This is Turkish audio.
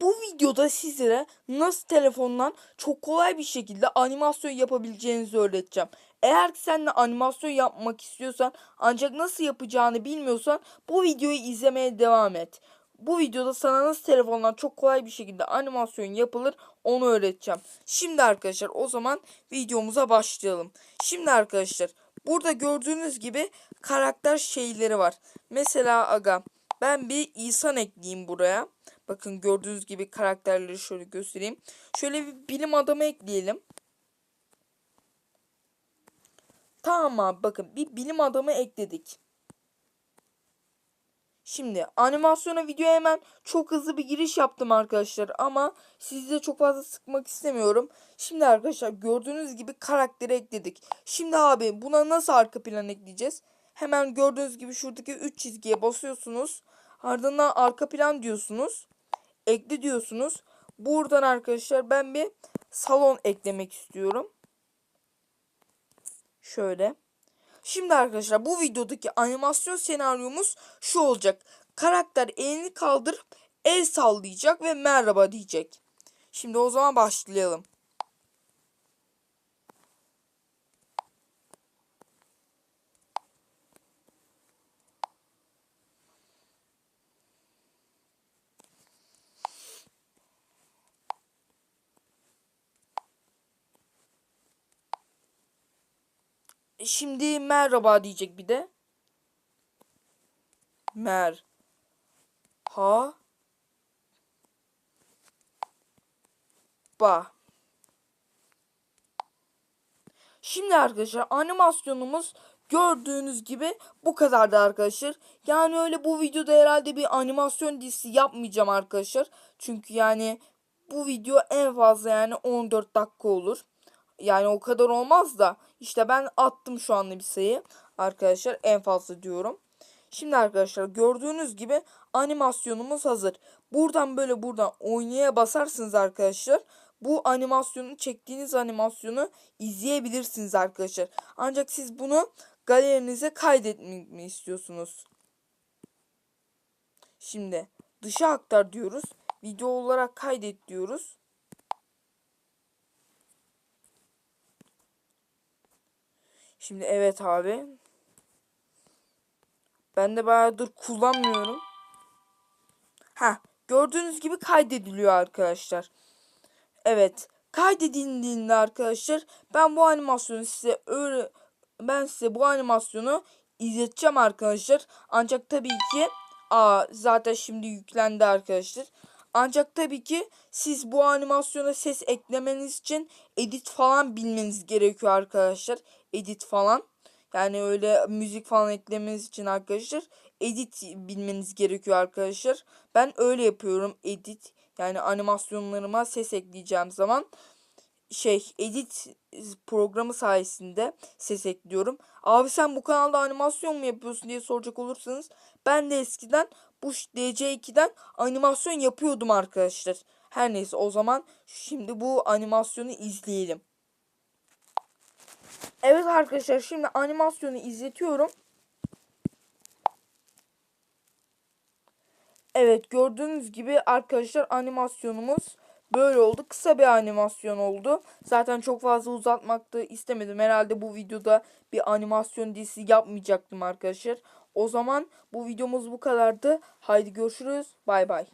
Bu videoda sizlere nasıl telefondan çok kolay bir şekilde animasyon yapabileceğinizi öğreteceğim. Eğer ki sen de animasyon yapmak istiyorsan ancak nasıl yapacağını bilmiyorsan bu videoyu izlemeye devam et. Bu videoda sana nasıl telefondan çok kolay bir şekilde animasyon yapılır onu öğreteceğim. Şimdi arkadaşlar o zaman videomuza başlayalım. Şimdi arkadaşlar burada gördüğünüz gibi karakter şeyleri var. Mesela aga ben bir insan ekleyeyim buraya. Bakın gördüğünüz gibi karakterleri şöyle göstereyim. Şöyle bir bilim adamı ekleyelim. Tamam abi bakın bir bilim adamı ekledik. Şimdi animasyona videoya hemen çok hızlı bir giriş yaptım arkadaşlar ama sizi de çok fazla sıkmak istemiyorum. Şimdi arkadaşlar gördüğünüz gibi karakteri ekledik. Şimdi abi buna nasıl arka plan ekleyeceğiz? Hemen gördüğünüz gibi şuradaki 3 çizgiye basıyorsunuz. Ardından arka plan diyorsunuz. Ekle diyorsunuz. Buradan arkadaşlar ben bir salon eklemek istiyorum. Şöyle. Şimdi arkadaşlar bu videodaki animasyon senaryomuz şu olacak. Karakter elini kaldırıp el sallayacak ve merhaba diyecek. Şimdi o zaman başlayalım. Şimdi merhaba diyecek bir de. Mer. Ha. Ba. Şimdi arkadaşlar animasyonumuz gördüğünüz gibi bu kadardı arkadaşlar. Yani öyle bu videoda herhalde bir animasyon dizisi yapmayacağım arkadaşlar. Çünkü yani bu video en fazla yani 14 dakika olur. Yani o kadar olmaz da işte ben attım şu anda bir sayı arkadaşlar en fazla diyorum. Şimdi arkadaşlar gördüğünüz gibi animasyonumuz hazır. Buradan böyle buradan oynaya basarsınız arkadaşlar. Bu animasyonu çektiğiniz animasyonu izleyebilirsiniz arkadaşlar. Ancak siz bunu galerinize kaydetmek mi istiyorsunuz? Şimdi dışa aktar diyoruz. Video olarak kaydet diyoruz. Şimdi evet abi. Ben de bayağıdır kullanmıyorum. Ha, gördüğünüz gibi kaydediliyor arkadaşlar. Evet, kaydedildiğinde arkadaşlar ben bu animasyonu size öyle ben size bu animasyonu izleteceğim arkadaşlar. Ancak tabii ki aa zaten şimdi yüklendi arkadaşlar. Ancak tabii ki siz bu animasyona ses eklemeniz için edit falan bilmeniz gerekiyor arkadaşlar. Edit falan. Yani öyle müzik falan eklemeniz için arkadaşlar edit bilmeniz gerekiyor arkadaşlar. Ben öyle yapıyorum edit. Yani animasyonlarıma ses ekleyeceğim zaman şey edit programı sayesinde ses ekliyorum. Abi sen bu kanalda animasyon mu yapıyorsun diye soracak olursanız ben de eskiden bu DC2'den animasyon yapıyordum arkadaşlar. Her neyse o zaman şimdi bu animasyonu izleyelim. Evet arkadaşlar şimdi animasyonu izletiyorum. Evet gördüğünüz gibi arkadaşlar animasyonumuz böyle oldu. Kısa bir animasyon oldu. Zaten çok fazla uzatmak da istemedim. Herhalde bu videoda bir animasyon dizisi yapmayacaktım arkadaşlar. O zaman bu videomuz bu kadardı. Haydi görüşürüz. Bay bay.